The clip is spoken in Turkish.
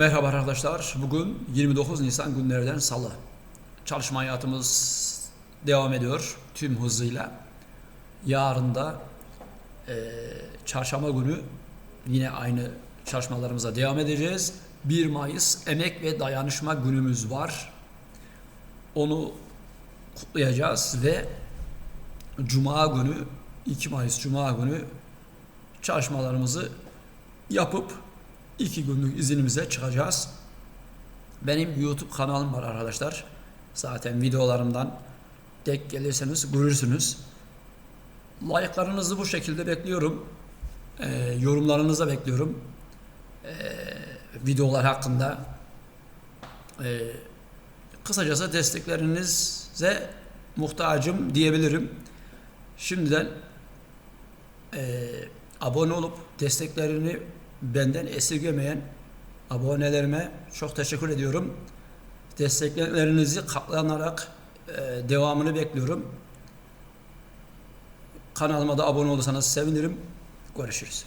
Merhaba arkadaşlar. Bugün 29 Nisan günlerden salı. Çalışma hayatımız devam ediyor tüm hızıyla. Yarın da eee, çarşamba günü yine aynı çalışmalarımıza devam edeceğiz. 1 Mayıs Emek ve Dayanışma Günümüz var. Onu kutlayacağız ve Cuma günü 2 Mayıs Cuma günü çalışmalarımızı yapıp iki günlük iznimize çıkacağız. Benim YouTube kanalım var arkadaşlar. Zaten videolarımdan denk gelirseniz görürsünüz. Like'larınızı bu şekilde bekliyorum. Ee, yorumlarınızı bekliyorum. Ee, videolar hakkında. Ee, kısacası desteklerinize muhtacım diyebilirim. Şimdiden e, abone olup desteklerini benden esirgemeyen abonelerime çok teşekkür ediyorum. Desteklerinizi katlanarak e, devamını bekliyorum. Kanalıma da abone olursanız sevinirim. Görüşürüz.